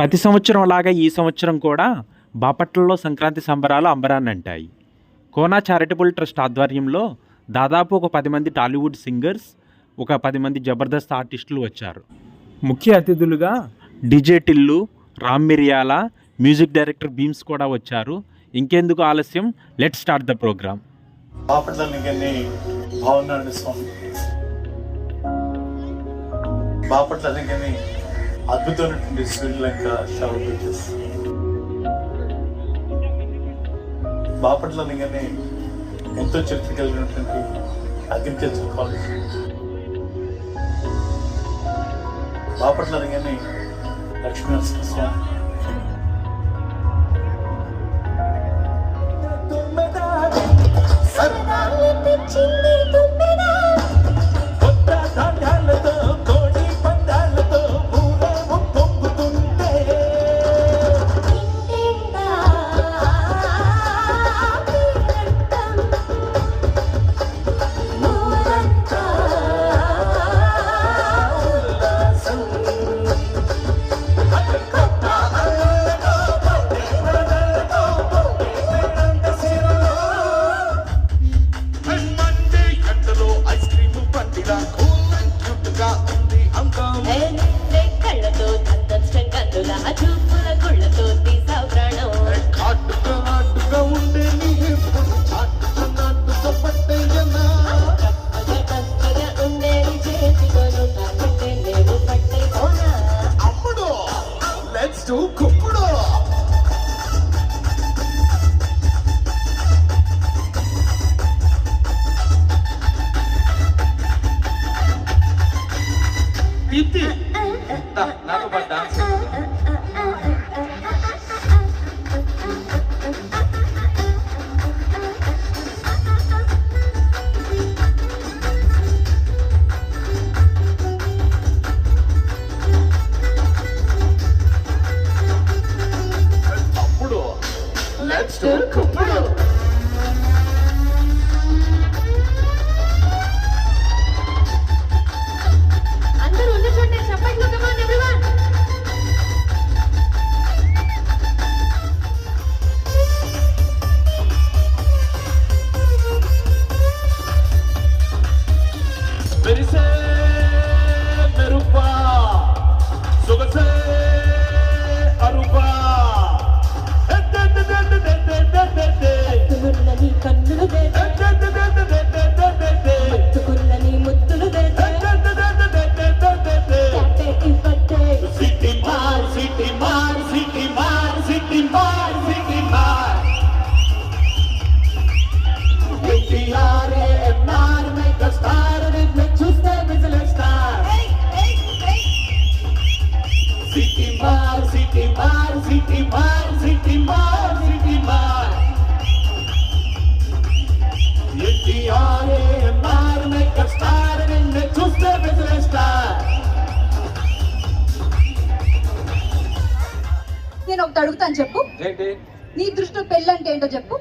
ప్రతి సంవత్సరం లాగా ఈ సంవత్సరం కూడా బాపట్లలో సంక్రాంతి సంబరాలు అంబరాన్నంటాయి కోనా చారిటబుల్ ట్రస్ట్ ఆధ్వర్యంలో దాదాపు ఒక పది మంది టాలీవుడ్ సింగర్స్ ఒక పది మంది జబర్దస్త్ ఆర్టిస్టులు వచ్చారు. ముఖ్య అతిథులుగా డిజే టిల్లు రామ్ మిరియాల మ్యూజిక్ డైరెక్టర్ బీమ్స్ కూడా వచ్చారు. ఇంకెందుకు ఆలస్యం? Let start the programme Bapatla అద్భుతమైనటువంటి శ్రీలంక షావుట్ బాపట్ల అనగానే ఎంతో చరిత్ర కలిగినటువంటి అగ్రికల్చర్ కాలేజ్ బాపట్ల అనగానే లక్ష్మీ నరసింహ స్వామి. తెచ్చింది ఏంటి? నీ దృష్టిలో పెళ్ళి అంటే ఏంటో చెప్పు.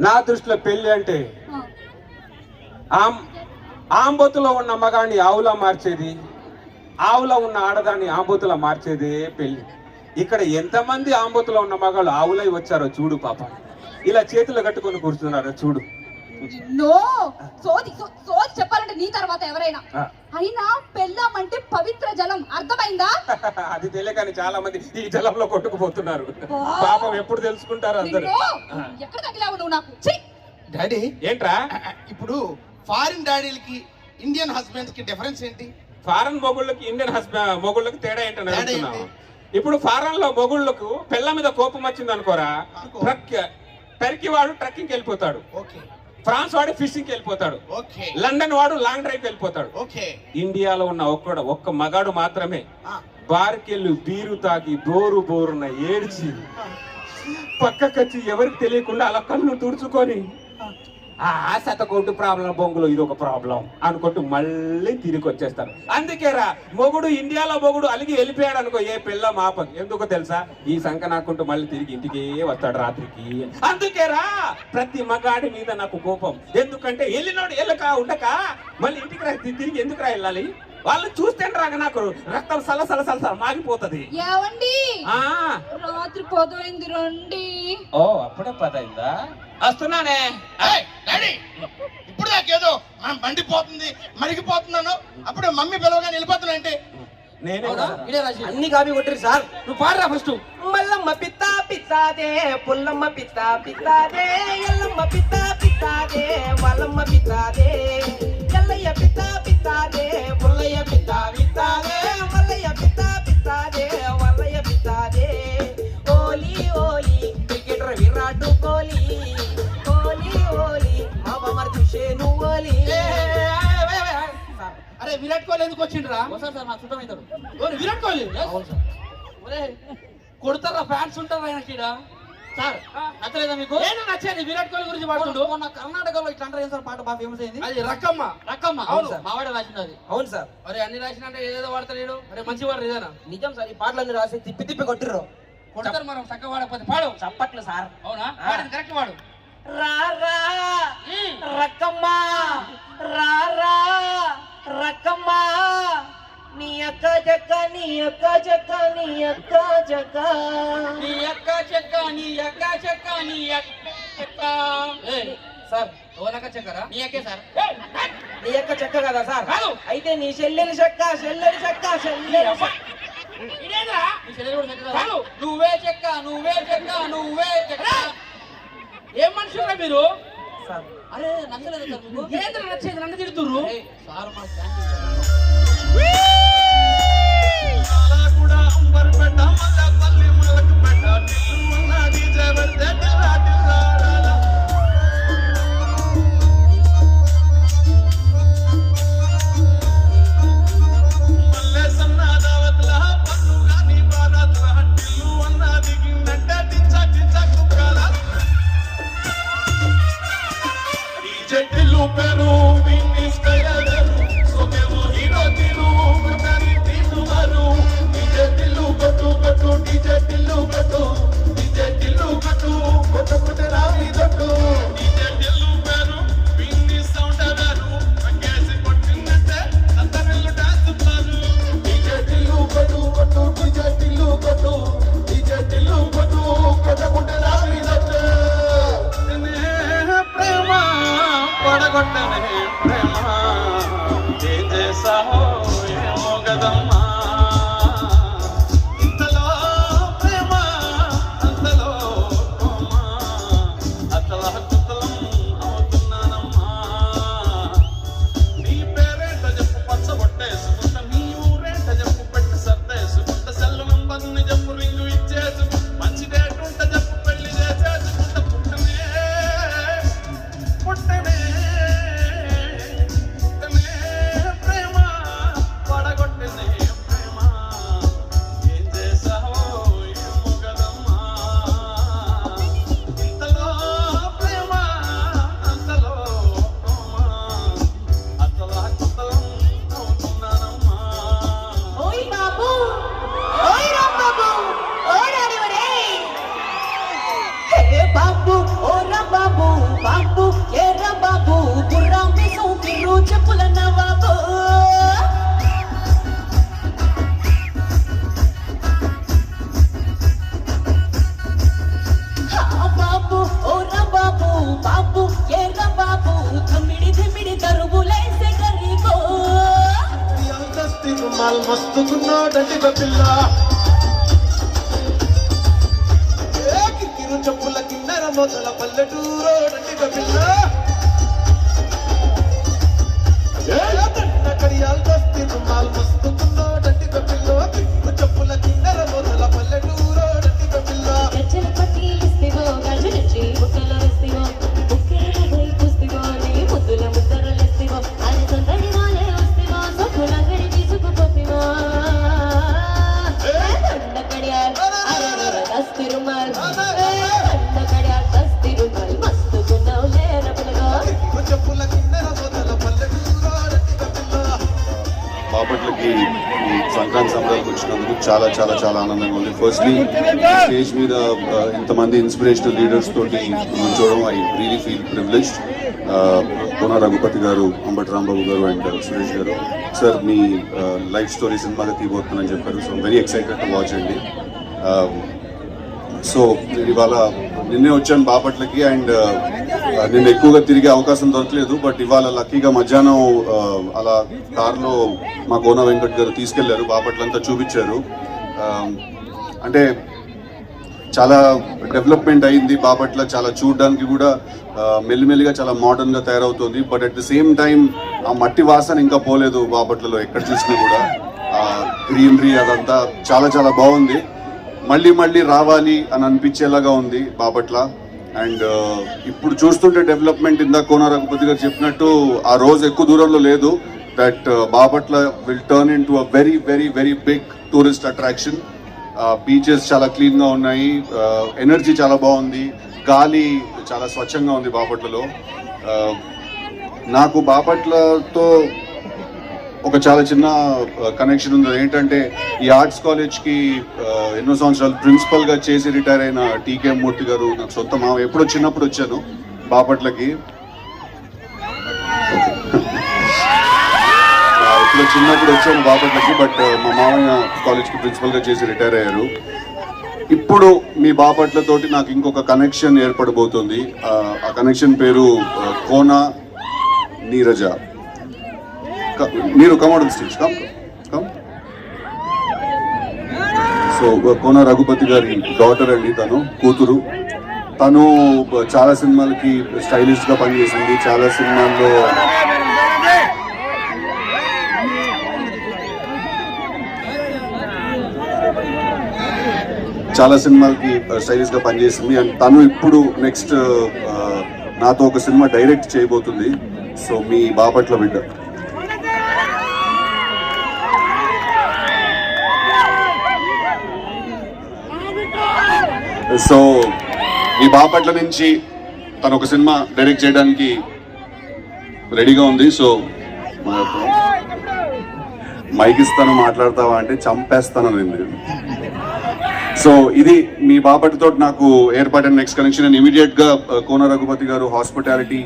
నా దృష్టిలో పెళ్ళి అంటే? ఆంబోతులో ఉన్న మగాన్ని ఆవులా మార్చేది? ఆవులో ఉన్న ఆడదాన్ని ఆంబోతులా మార్చేదే పెళ్ళి ఇక్కడ ఎంతమంది ఆంబోతులో ఉన్న మగాళ్ళు ఆవులై వచ్చారో చూడు పాప. ఇలా చేతులు కట్టుకొని కూర్చున్నారో చూడు. నో. సోది చెప్పాలంటే నీ తర్వాత ఎవరైనా. అయినా పెళ్ళాం అంటే పవిత్ర జలం. అర్థమైందా? అది తెలియకని చాలా మంది ఈ జలంలో కొట్టుకుపోతున్నారు. పాపం ఎప్పుడు తెలుసుకుంటారు అందరు? ఎక్కడ తగిలావు నువ్వు నాకు? ఛీ! డాడీ. ఏంట్రా? ఇప్పుడు ఫారిన్ డాడీలకి ఇండియన్ హస్బెండ్స్కి డిఫరెన్స్ ఏంటి? ఫారెన్ మొగుళ్ళకి ఇండియన్ హస్బెండ్ మొగుళ్ళకి తేడా ఏంటని తేడా అడుగుతున్నావు. ఏంటి? ఇప్పుడు ఫారెన్లో మొగుళ్ళకు పిల్ల మీద కోపం వచ్చింది అనుకోరా అనుకో. ట్రక్ టర్కీ వాడు ట్రక్కింగ్ వెళ్ళిపోతాడు. ఓకే. ఫ్రాన్స్ వాడు ఫిషింగ్ వెళ్ళిపోతాడు. లండన్ వాడు లాంగ్ డ్రైవ్ వెళ్ళిపోతాడు. ఇండియాలో ఉన్న ఒక్కడ ఒక్క మగాడు మాత్రమే బార్కెళ్ళు బీరు తాగి బోరు బోరున ఏడ్చి పక్కకొచ్చి ఎవరికి తెలియకుండా అలా కన్ను తుడుచుకొని ఆ శతకోటి ప్రాబ్లం బొంగులో ఇది ఒక ప్రాబ్లం అనుకుంటూ మళ్ళీ తిరిగి వచ్చేస్తారు. అందుకేరా మొగుడు ఇండియాలో మొగుడు అలిగి వెళ్ళిపోయాడు అనుకో ఏ పిల్ల మాప? ఎందుకో తెలుసా? ఈ సంఖ నాకుంటూ మళ్ళీ తిరిగి ఇంటికే వస్తాడు రాత్రికి. అందుకేరా ప్రతి మగాడి మీద నాకు కోపం. ఎందుకంటే వెళ్ళినోడు వెళ్ళక ఉండక మళ్ళీ ఇంటికి రా తిరిగి ఎందుకు రా వెళ్ళాలి? వాళ్ళు చూస్తే రాక నాకు రక్తం సల సల సల సల మాగిపోతుంది. రాత్రి పొదైంది రండి. ఓ అప్పుడే పదైందా? వస్తున్నానే. డాడీ ఇప్పుడు నాకేదో మనం మండిపోతుంది మరిగిపోతున్నాను అప్పుడే మమ్మీ పిలవగా వెళ్ళిపోతున్నా అంటే. అన్ని కాపీ కొట్టిరు సార్. నువ్వు పాడరా ఫస్ట్ మల్లమ్మ పిత్త పిత్తాదే పుల్లమ్మ పిత్త పిత్తాదే ఎల్లమ్మ పిత్త పిత్తాదే వల్లమ్మ పిత్తాదే ఎల్లయ్య పిత్త పిత్తాదే పుల్లయ్య పిత్త పిత్తాదే మల్లయ్య పిత్త పిత్తాదే వల్లయ్య పిత్తాదే విరాట్ కోహ్లీ ఎందుకు వచ్చిండ్రా సార్ నాకు చుట్టం అవుతాడు ఓరి విరాట్ కోహ్లీ? అవును సార్. ఒరే కొడతారా? ఫ్యాన్స్ ఉంటారా ఆయనకి ఈడ? సార్ నచ్చలేదా మీకు? ఏంటో నచ్చేది విరాట్ కోహ్లీ గురించి పాడుతుండు మొన్న కర్ణాటకలో ఇట్లా అంటారు సార్ పాట బాగా ఫేమస్ అయింది? అది రక్కమ్మ. రక్కమ్మ. అవును. అవును మావాడే రాసింది అది. అవును సార్. అరే అన్ని రాసినంటే ఏదేదో వాడతాడు అరే మంచి వాడు ఇదేనా నిజం సార్ ఈ పాటలన్నీ రాసి తిప్పి తిప్పి కొట్టిర్రు. కొడతారు మనం చక్కగా వాడకపోతే. పాడు. చప్పట్లు సార్. అవునా? కరెక్ట్ వాడు. రా రా. రక్కమ్మ. రా. రా రక్కమ్మ నీ అక్క జక్క నీ అక్క జక్క నీ అక్క జక్క. నీ అక్క చెక్క నీ అక్క చెక్క నీ అక్క చెక్క సార్ ఓనక చక్కరా నీ అక్కే సార్. నీ అక్క చెక్క కదా సార్? కాదు. అయితే నీ చెల్లెలి చెక్క చెల్లెలి చెక్క చెల్లెలి. నువ్వే చెక్క నువ్వే చెక్క నువ్వే చెక్క ఏం మనుషురా మీరు? సార్ అరే నచ్చలేదు సార్ మీకు ఏంద్ర నచ్చేది నన్ను తిడుతుర్రు? ఏయ్, సార్ మనకు థ్యాంక్ యూ సార్. చెట్టిల్లు పెరు open. రుమాల్ పిల్ల. కిరు చెప్పుల కిన్నెర మొదల పల్లెటూరోడండి పిల్ల. కడియాలు దండ కడియాల్ దస్తి చాలా చాలా చాలా ఆనందంగా ఉంది. ఫస్ట్లీ స్టేజ్ మీద ఇంతమంది ఇన్స్పిరేషనల్ లీడర్స్ తోటి చూడడం I really feel privilege Kona Raghupati గారు అంబటి రాంబాబు గారు అండ్ సురేష్ గారు. సార్ మీ లైఫ్ స్టోరీ సినిమాగా తీయబోతున్నానని చెప్పారు. So very excited to watch అండి. సో నేను ఇవాళ నిన్నే వచ్చాను బాపట్లకి అండ్ నేను ఎక్కువగా తిరిగే అవకాశం దొరకలేదు బట్ ఇవాళ లక్కీగా మధ్యాహ్నం అలా కార్లో మా గోన వెంకట్ గారు తీసుకెళ్ళారు బాపట్లంతా చూపించారు. అంటే చాలా డెవలప్మెంట్ అయింది బాపట్ల చాలా చూడడానికి కూడా మెల్లిమెల్లిగా చాలా మోడర్న్గా తయారవుతుంది but at the same time ఆ మట్టి వాసన ఇంకా పోలేదు బాపట్లలో ఎక్కడ చూసినా కూడా. గ్రీనరీ అదంతా చాలా చాలా బాగుంది. మళ్ళీ మళ్ళీ రావాలి అని అనిపించేలాగా ఉంది బాపట్ల. అండ్ ఇప్పుడు చూస్తుంటే డెవలప్మెంట్ ఇందాక కోన రఘుపతి గారు చెప్పినట్టు ఆ రోజు ఎక్కువ దూరంలో లేదు. That Bapatla will turn into a very very very big tourist attraction beaches చాలా క్లీన్గా ఉన్నాయి. ఎనర్జీ చాలా బాగుంది. గాలి చాలా స్వచ్ఛంగా ఉంది బాపట్లలో. నాకు బాపట్లతో ఒక చాలా చిన్న కనెక్షన్ ఉంది. ఏంటంటే ఈ ఆర్ట్స్ కాలేజ్కి ఎన్నో సంవత్సరాలు ప్రిన్సిపల్గా చేసి రిటైర్ అయిన టీకే మూర్తి గారు నాకు సొంత మామ. ఎప్పుడో చిన్నప్పుడు వచ్చాను బాపట్లకి. ఇప్పుడు ఎప్పుడో చిన్నప్పుడు వచ్చాను బాపట్లకి బట్ మా మామయ్య కాలేజ్కి ప్రిన్సిపల్గా చేసి రిటైర్ అయ్యారు. ఇప్పుడు మీ బాపట్లతోటి నాకు ఇంకొక కనెక్షన్ ఏర్పడబోతుంది. ఆ, కనెక్షన్ పేరు కోనా నీరజ. క- మీరు కమోడల్ stage come come so Kona Raghupati గారి డాటర్ అండి తను కూతురు. తను uh, చాలా సినిమాలకి స్టైలిష్గా పనిచేసింది. చాలా సినిమాల్లో చాలా సినిమాలకి uh, స్టైలిష్గా పనిచేసింది. అండ్ తను ఇప్పుడు నెక్స్ట్ uh, నాతో ఒక సినిమా డైరెక్ట్ చేయబోతుంది. సో మీ బాపట్ల బిడ్డ. సో మీ బాపట్ల నుంచి తను ఒక సినిమా డైరెక్ట్ చేయడానికి రెడీగా ఉంది. సో మైక్ ఇస్తాను మాట్లాడతావా అంటే చంపేస్తాను అనింది. సో ఇది మీ బాపటితో నాకు ఏర్పడిన నెక్స్ట్ కనెక్షన్ అండ్ ఇమీడియట్గా కోన రఘుపతి గారు హాస్పిటాలిటీ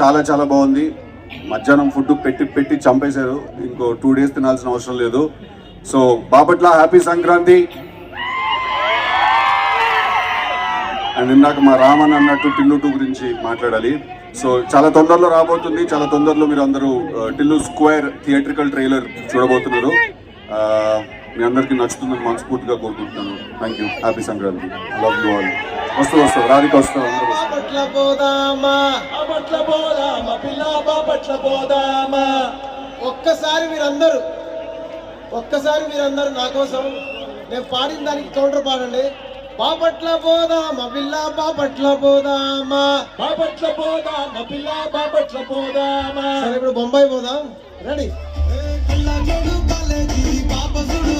చాలా చాలా బాగుంది. మధ్యాహ్నం ఫుడ్ పెట్టి పెట్టి చంపేశారు. ఇంకో టూ డేస్ తినాల్సిన అవసరం లేదు. So Bapatla happy Sankranti and ఇందాక మా రామన్ అన్నట్టు టిల్లు టూ గురించి మాట్లాడాలి. సో చాలా తొందరలో రాబోతుంది. చాలా తొందరలో మీరు అందరూ టిల్లు స్క్వేర్ థియేట్రికల్ ట్రైలర్ చూడబోతున్నారు. మీ అందరికీ నచ్చుతుందని మనస్ఫూర్తిగా కోరుకుంటున్నాను. Thank you happy Sankranti love you all వస్తూ వస్తావు రాధిక పోదామా? పోదామా? పోదామా? ఒక్కసారి మీరందరూ ఒక్కసారి మీరందరూ నా కోసం నేను పాడిన దానికి కౌంటర్ పాడండి. బాపట్ల పోదామా పిల్ల బాపట్ల పోదామా. బాపట్ల పోదామా పిల్ల బాపట్ల పోదామా. సరే ఇప్పుడు బొంబాయి పోదాం. రెడీ. బాపసుడు